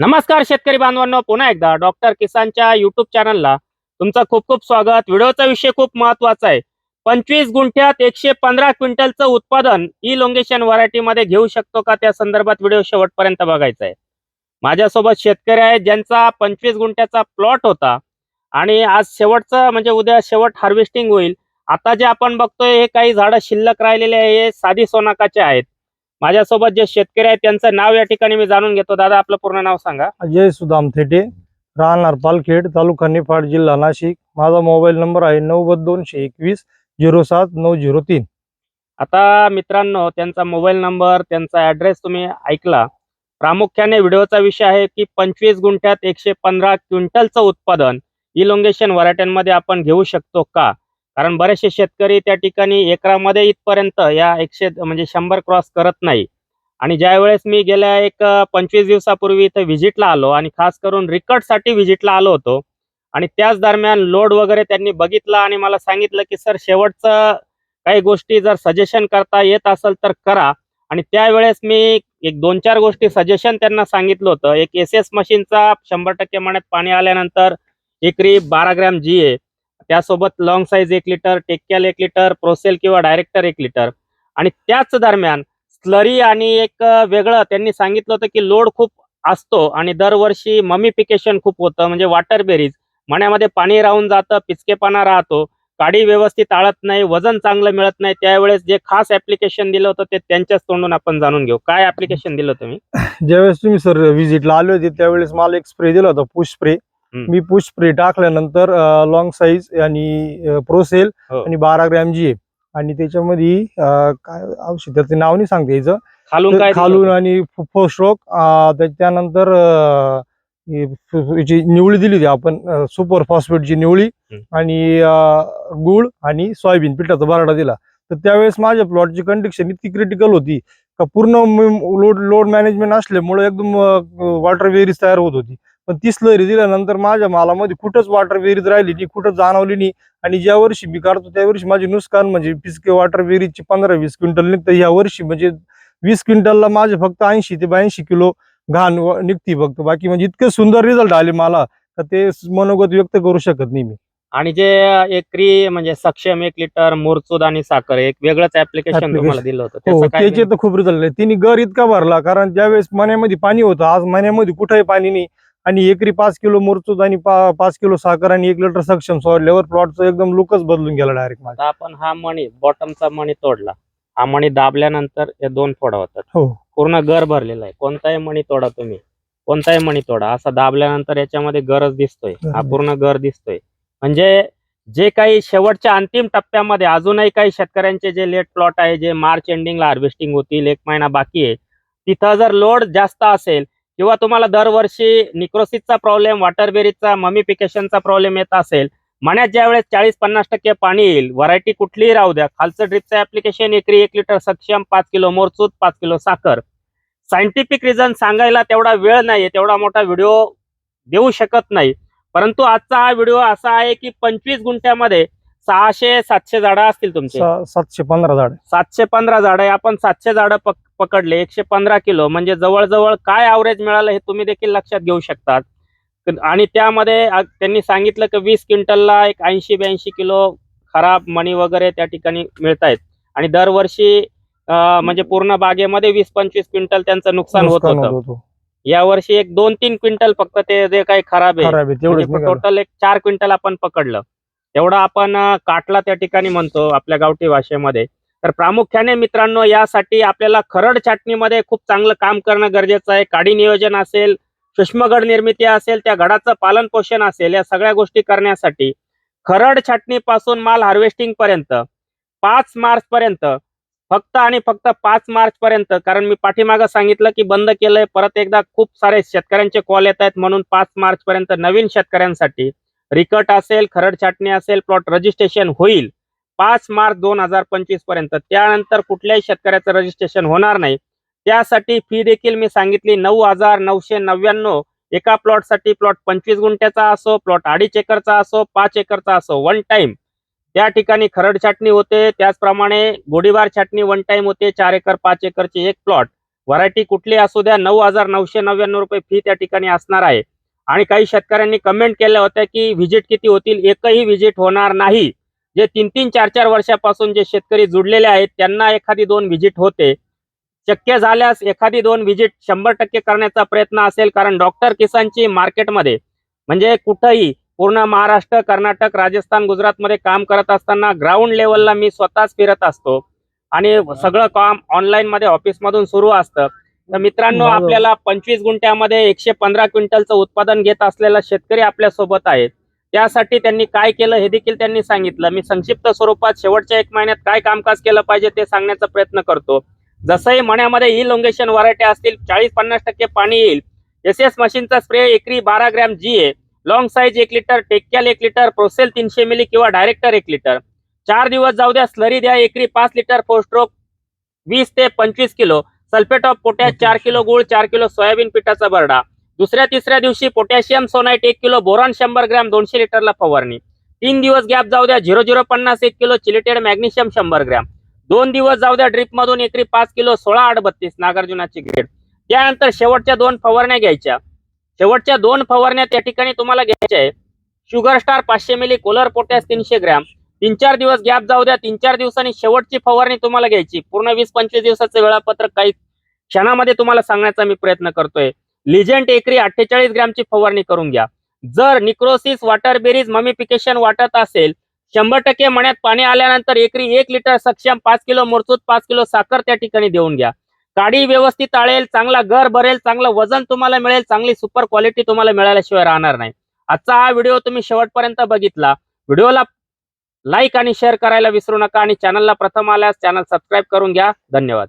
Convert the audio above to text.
नमस्कार शेतकरी बांधवांनो पुन्हा एकदा डॉक्टर किसानच्या युट्यूब चॅनलला तुमचं खूप खूप स्वागत. व्हिडिओचा विषय खूप महत्त्वाचा आहे. पंचवीस गुंठ्यात एकशे पंधरा क्विंटलचं उत्पादन ई लोंगेशन व्हरायटीमध्ये घेऊ शकतो का? त्या संदर्भात व्हिडिओ शेवटपर्यंत बघायचा आहे. माझ्यासोबत शेतकरी आहेत ज्यांचा पंचवीस गुंठ्याचा प्लॉट होता आणि आज शेवटचं म्हणजे उद्या शेवट हार्वेस्टिंग होईल. आता जे आपण बघतोय हे काही झाडं शिल्लक राहिलेले आहे हे साधी सोनाकाचे आहेत. माझ्यासोबत जे शेतकरी आहेत त्यांचं नाव या ठिकाणी मी जाणून घेतो. दादा आपलं पूर्ण नाव सांगा. अजय सुदाम थेटे राहणार पालखेड तालुका निफाड जिल्हा नाशिक. माझा मोबाईल नंबर आहे नव्वद दोनशे एकवीस झिरो सात नऊ झिरो तीन. आता मित्रांनो त्यांचा मोबाईल नंबर त्यांचा ऍड्रेस तुम्ही ऐकला. प्रामुख्याने व्हिडिओचा विषय आहे की पंचवीस गुंठ्यात एकशे पंधरा क्विंटलचं उत्पादन. इलोंगेशन व्हरायट्यांमध्ये आपण घेऊ शकतो का? कारण बरेचसे शेतकरी त्या ठिकाणी एकरामध्ये इथपर्यंत या एकशे म्हणजे शंभर क्रॉस करत नाही. आणि ज्या वेळेस मी गेल्या एक पंचवीस दिवसापूर्वी इथं व्हिजिटला आलो आणि खास करून रिकॉर्डसाठी व्हिजिटला आलो होतो आणि त्याच दरम्यान लोड वगैरे त्यांनी बघितला आणि मला सांगितलं की सर शेवटचं काही गोष्टी जर सजेशन करता येत असेल तर करा. आणि त्यावेळेस मी एक दोन चार गोष्टी सजेशन त्यांना सांगितलं होतं. एक एस एस मशीनचा शंभर टक्के मण्यात पाणी आल्यानंतर एकरी बारा ग्रॅम जी आहे त्यासोबत लॉंग साईज एक लिटर टेक्याल एक लिटर प्रोसेल किंवा डायरेक्टर एक लिटर आणि त्याच दरम्यान स्लरी आणि एक वेगळं त्यांनी सांगितलं होतं की लोड खूप असतो आणि दरवर्षी ममिफिकेशन खूप होतं म्हणजे वॉटर बेरीज मण्यामध्ये पाणी राहून जातं पिचकेपणा राहतो काडी व्यवस्थित आळत नाही वजन चांगलं मिळत नाही. त्यावेळेस जे खास ऍप्लिकेशन दिलं होतं ते त्यांच्याच तोंडून आपण जाणून घेऊ. काय ऍप्लिकेशन दिलं तुम्ही? ज्यावेळेस तुम्ही सर व्हिजिटला आले होते त्यावेळेस मला एक स्प्रे दिला होता पुश स्प्रे मी पुश स्प्रे टाकल्यानंतर लॉंग साईज आणि प्रोसेल हो. आणि बारा ग्रॅम जी आणि त्याच्यामध्ये काय औषध त्याचं नाव नाही सांगता यायचं खालून खालून? आणि स्ट्रोक त्याच्यानंतर अं, ही फ- याची निवळी दिली होती आपण सुपर फॉस्फेटची निवळी हम्म. आणि गुळ आणि सोयाबीन पिठाचा बराडा दिला तर त्यावेळेस माझ्या प्लॉटची कंडिशन इतकी क्रिटिकल होती का पूर्ण लोड लोड मॅनेजमेंट असल्यामुळे एकदम वॉटर वेरीज तयार होत होती पण ती स्लरी दिल्यानंतर माझ्या मालामध्ये कुठंच वॉटर वेरीज राहिली नाही कुठंच जाणवली नाही. आणि ज्या वर्षी मी काढतो त्या वर्षी माझी नुकसान म्हणजे पिसके वॉटर वेरीजची पंधरा वीस क्विंटल निघतं. या वर्षी म्हणजे वीस क्विंटलला माझे फक्त ऐंशी ते ब्याऐंशी किलो घाण निघती फक्त. बाकी म्हणजे इतके सुंदर रिझल्ट आले मला तर ते मनोगत व्यक्त करू शकत नाही मी. आणि जे एकरी म्हणजे सक्षम एक लिटर मोरचूद आणि साखर एक वेगळंच ऍप्लिकेशन. तुम्हाला दिलं होतं. हो त्याचं तर खूप रिझल्ट तिने गर इतका भरला कारण ज्यावेळेस मण्यामध्ये पाणी होतं आज मण्यामध्ये कुठेही पाणी नाही. आणि एकरी पाच किलो मुरचूद आणि पा- पाच किलो साखर आणि एक लिटर सक्षम सोडल्यावर प्लॉटचं एकदम लुकच बदलून गेला डायरेक्ट माझा आपण हा मणी बॉटमचा मणी तोडला. हा मणी दाबल्यानंतर हे दोन फोडा होतात. हो. पूर्ण गर भरलेला आहे. कोणताही मणी तोडा तुम्ही. कोणताही मणी तोडा. असा दाबल्यानंतर याच्यामध्ये गरज दिसतोय. हा. पूर्ण गर दिसतोय. म्हणजे जे काही शेवटच्या अंतिम टप्प्यामध्ये अजूनही काही शेतकऱ्यांचे जे लेट प्लॉट आहे जे मार्च एंडिंगला हार्वेस्टिंग होतील एक महिना बाकी आहे तिथं जर लोड जास्त असेल किंवा तुम्हाला दरवर्षी निक्रोसिसचा प्रॉब्लेम वॉटर बेरीजचा ममिफिकेशनचा प्रॉब्लेम येत असेल मण्यात ज्यावेळेस चाळीस पन्नास टक्के पाणी येईल व्हरायटी कुठलीही राहू द्या. खालचं ड्रिपचं ऍप्लिकेशन एकरी एक लिटर सक्षम पाच किलो मोरचूत पाच किलो साखर. सायंटिफिक रिझन सांगायला तेवढा वेळ नाहीये तेवढा मोठा व्हिडिओ देऊ शकत नाही. परंतु आजचा हा व्हिडिओ असा आहे की पंचवीस गुंठ्यामध्ये सहाशे सातशे झाडं असतील तुमचे. सातशे पंधरा झाड. सातशे पंधरा झाडं आहे. आपण सातशे झाडं पक पकडले एकशे पंधरा किलो. म्हणजे जवळजवळ काय ॲव्हरेज मिळालं हे तुम्ही देखील लक्षात घेऊ शकतात. आणि त्यामध्ये त्यांनी सांगितलं की वीस क्विंटलला एक ऐंशी ब्याऐंशी किलो खराब मणी वगैरे त्या ठिकाणी मिळत आहेत आणि दरवर्षी म्हणजे पूर्ण बागेमध्ये वीस पंचवीस क्विंटल त्यांचं नुकसान होत होतं. यावर्षी एक दोन तीन क्विंटल फक्त ते जे काही खराब आहे निघालं. टोटल एक चार क्विंटल आपण पकडलं. तेवढा आपण काटला त्या ठिकाणी म्हणतो आपल्या गावठी भाषेमध्ये. तर प्रामुख्याने मित्रांनो यासाठी आपल्याला खरड छाटणीमध्ये खूप चांगलं काम करणं गरजेचं आहे. काडी नियोजन असेल सूक्ष्मगड निर्मिती असेल त्या गडाचं पालन पोषण असेल या सगळ्या गोष्टी करण्यासाठी खरड छाटणीपासून माल हार्वेस्टिंग पर्यंत पाच मार्च पर्यंत फक्त आणि फक्त पाच मार्च पर्यंत कारण मी पाठीमागं सांगितलं की बंद केलंय परत एकदा खूप सारे शेतकऱ्यांचे कॉल येत आहेत म्हणून पाच मार्च पर्यंत नवीन शेतकऱ्यांसाठी. रिकट असेल खरड छाटणी असेल प्लॉट रजिस्ट्रेशन होईल. पाच मार्च दोन हजार पंचवीसपर्यंत. त्यानंतर कुठल्याही शेतकऱ्याचं रजिस्ट्रेशन होणार नाही. त्यासाठी फी देखील मी सांगितली नऊ हजार नऊशे नव्याण्णव. एका प्लॉटसाठी प्लॉट पंचवीस गुंठ्याचा असो प्लॉट अडीच एकरचा असो पाच एकरचा असो वन टाइम त्या ठिकाणी खरड छाटणी होते. त्याचप्रमाणे गोडीबार छाटणी वन टाइम होते. चार एकर पाच एकरचे एक प्लॉट व्हरायटी कुठली असू द्या नऊ हजार नऊशे नव्याण्णव रुपये फी त्या ठिकाणी असणार आहे. आणि काही शेतकऱ्यांनी कमेंट केल्या होत्या की व्हिजिट किती होतील? एकही व्हिजिट होणार नाही. जे तीन तीन चार चार वर्षापासून जे शेतकरी जुडलेले आहेत त्यांना एखादी दोन व्हिजिट होते. शक्य झाल्यास एखादी दोन व्हिजिट शंभर टक्के करण्याचा प्रयत्न असेल कारण डॉक्टर किसानची मार्केटमध्ये म्हणजे कुठंही पूर्ण महाराष्ट्र कर्नाटक राजस्थान गुजरातमध्ये काम करत असताना ग्राउंड लेवलला मी स्वतःच फिरत असतो. आणि सगळं काम ऑनलाईनमध्ये मध्ये ऑफिस मधून सुरू असतं. तर मित्रांनो. आपल्याला पंचवीस गुंठ्यामध्ये एकशे पंधरा क्विंटलचं उत्पादन घेत असलेला शेतकरी आपल्यासोबत आहेत. त्यासाठी त्यांनी काय केलं हे देखील त्यांनी सांगितलं. मी संक्षिप्त स्वरूपात शेवटच्या एक महिन्यात काय कामकाज केलं पाहिजे ते सांगण्याचा प्रयत्न करतो. जसंही मण्यामध्ये ई लोंगेशन व्हरायटी असतील चाळीस पन्नास टक्के पाणी येईल. एस एस मशीनचा स्प्रे एकरी बारा gram G A long size एक लिटर टेक्कॅल एक लिटर प्रोसेल तीनशे मिली किंवा डायरेक्टर एक लिटर. चार दिवस जाऊ द्या स्लरी द्या एकरी पाच लिटर फोस्ट्रोक वीस ते पंचवीस किलो. सल्फेट ऑफ पोटॅश चार किलो गुळ चार किलो सोयाबीन पिठाचा बरडा. दुसऱ्या तिसऱ्या दिवशी पोटॅशियम सोनाईट एक किलो बोरॉन शंभर ग्रॅम दोनशे लिटरला फवारणी. तीन दिवस गॅप जाऊ द्या झिरो झिरो पन्नास एक किलो चिलिटेड मॅग्नेशियम शंभर ग्रॅम. दोन दिवस जाऊ द्या ड्रिप मधून एकरी पाच किलो सोळा आठ बत्तीस नागार्जुनाची ग्रेड. त्यानंतर शेवटच्या दोन फवारण्या घ्यायच्या. शेवटच्या दोन फवारण्या त्या ठिकाणी तुम्हाला घ्यायच्या आहे शुगर स्टार पाचशे मिली कोलर पोटॅश तीनशे ग्रॅम. तीन चार दिवस गॅप जाऊ द्या तीन चार दिवसांनी शेवटची फवारणी तुम्हाला घ्यायची. पूर्ण वीस पंचवीस दिवसाचं वेळापत्रक काही क्षणामध्ये तुम्हाला सांगण्याचा मी प्रयत्न करतोय. लिजेंट एकरी अठ्ठेचाळीस ग्रॅमची फवारणी करून घ्या. जर निक्रोसिस वॉटर बेरीज ममिफिकेशन वाटत असेल शंभर टक्के मण्यात पाणी आल्यानंतर एकरी एक लिटर सक्षम पाच किलो मोरचूत पाच किलो साखर त्या ठिकाणी देऊन घ्या. काडी व्यवस्थित आळेल चांगला घर भरेल चांगलं वजन तुम्हाला मिळेल चांगली सुपर क्वालिटी तुम्हाला मिळाल्याशिवाय राहणार नाही. आजचा हा व्हिडिओ तुम्ही शेवटपर्यंत बघितला. व्हिडिओला लाईक आणि शेअर करायला विसरू नका आणि चॅनलला प्रथम आल्यास चॅनल सबस्क्राईब करून घ्या. धन्यवाद.